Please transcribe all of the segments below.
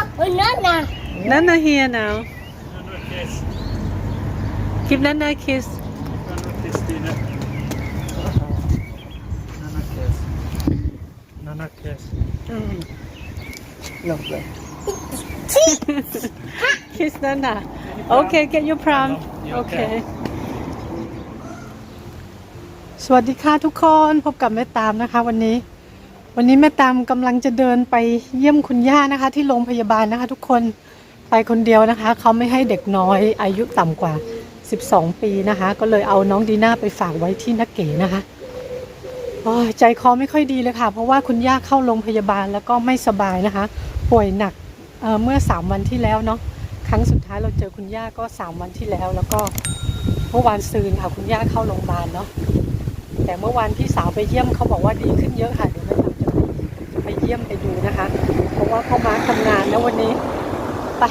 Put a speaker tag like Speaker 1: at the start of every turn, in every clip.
Speaker 1: Oh, banana.
Speaker 2: Nana here now
Speaker 3: Nana kiss.
Speaker 2: give Nana a kiss
Speaker 3: Nana Kristina. Nana kiss. Nana kiss.
Speaker 2: Lovely kiss Nana okay get your pram
Speaker 3: You
Speaker 2: okay สวัสดีค่ะทุกคน พบกับแม่ตามนะคะวันนี้ วันนี้แม่ตามกำลังจะเดินไปเยี่ยมคุณย่านะคะ ที่โรงพยาบาลนะคะ ทุกคนไปคนเดียวนะคะ เขาไม่ให้เด็กน้อยอายุต่ำกว่า 12 ปีนะคะ ก็เลยเอาน้องดีน่าไปฝากไว้ที่นักเก๋นะคะโอ้ยใจคอไม่ค่อยดีเลยค่ะ เพราะว่าคุณย่าเข้าโรงพยาบาลแล้วก็ไม่สบายนะคะ ป่วยหนักเเมื่อ 3 วันที่แล้วเนาะครั้งสุดท้ายเราเจอคุณย่าก็ 3 วันที่แล้ว แล้วก็เมื่อวานซืนค่ะคุณย่าเข้าโรงพยาบาลเนาะแต่เมื่อวานพี่สาวไปเยี่ยมเขาบอกว่าดีขึ้นเยอะค่ะเดี๋ยวแม่ตามจะไป ไปเยี่ยมไปดูนะคะ เพราะว่าเขามาทำงานนะวันนี้ไป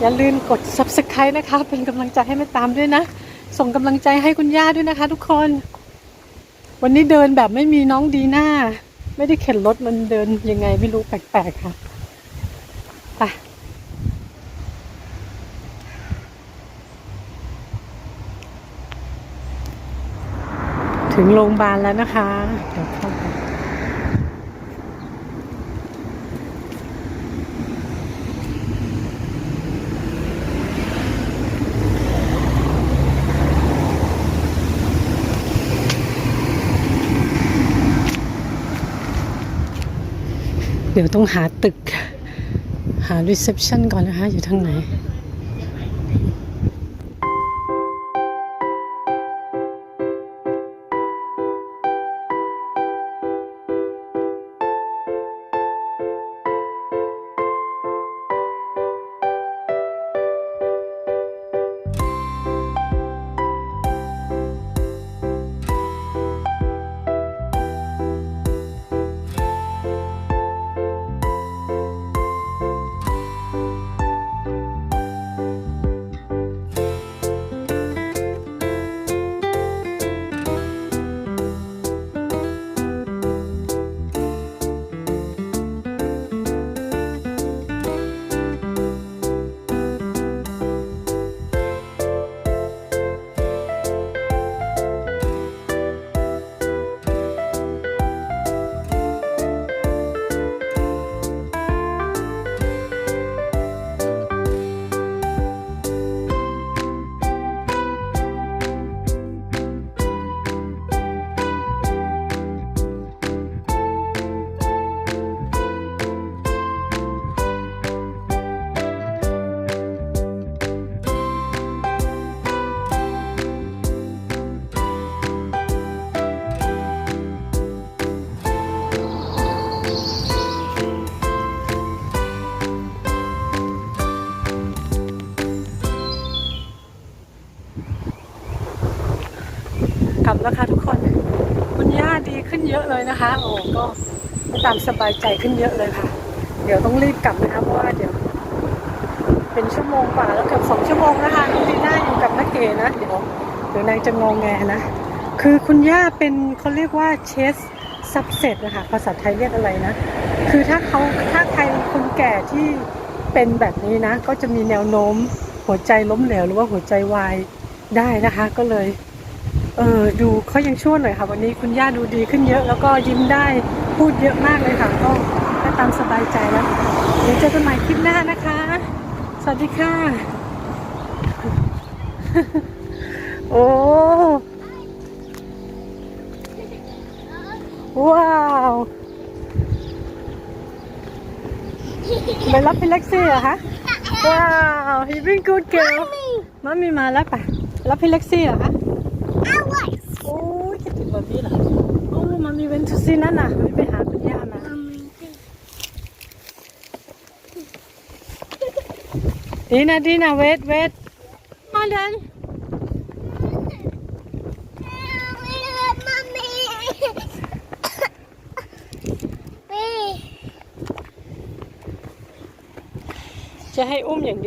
Speaker 2: อย่าลืมกด subscribe นะคะ เป็นกำลังใจให้แม่ตามด้วยนะ ส่งกำลังใจให้คุณย่าด้วยนะคะ ทุกคน วันนี้เดินแบบไม่มีน้องดีหน้า ไม่ได้เข็นรถมันเดินยังไงไม่รู้แปลกๆค่ะไปถึงโรงพยาบาลแล้วนะคะเดี๋ยวเข้าไป เดี๋ยวต้องหาตึก หารีเซพชันก่อนนะคะ อยู่ทางไหน แล้วค่ะทุกคน คุณย่าดีขึ้นเยอะเลยนะคะ โอ้ก็ตามสบายใจขึ้นเยอะเลยค่ะ เดี๋ยวต้องรีบกลับนะคะเพราะว่าเดี๋ยว เป็นชั่วโมงกว่าแล้วเกือบสองชั่วโมงนะคะน้องดีน่าอยู่กับนักเกนะเดี๋ยวเดี๋ยวนางจะงงแงนะ คือคุณย่าเป็นเขาเรียกว่าเชสซับเซตนะคะภาษาไทยเรียกอะไรนะ คือถ้าเขาถ้าใครคนแก่ที่เป็นแบบนี้นะ ก็จะมีแนวโน้มหัวใจล้มเหลวหรือว่าหัวใจวายได้นะคะ ก็เลย เออดูเขายังชั่วหน่อยค่ะ วันนี้คุณย่าดูดีขึ้นเยอะ แล้วก็ยิ้มได้พูดเยอะมากเลยค่ะก็ก็ตามสบายใจแล้ว เดี๋ยวเจอกันใหม่คลิปหน้านะคะ สวัสดีค่ะ โอ้ว้าวไปรับพี่เล็กซี่เหรอคะว้าว you been good girl มัมมี่มาแล้วปะรับพี่เล็กซี่เหรอคะ
Speaker 1: Alex.
Speaker 2: โอ้ยคิดถึงแบบนี้เหรอโอ้มามีเวนทูซีนั่นน่ะไปหาคุณย่ามาดีนะดีนะเวทเวทมาเดันจะให้อุ้มอย่างเดียว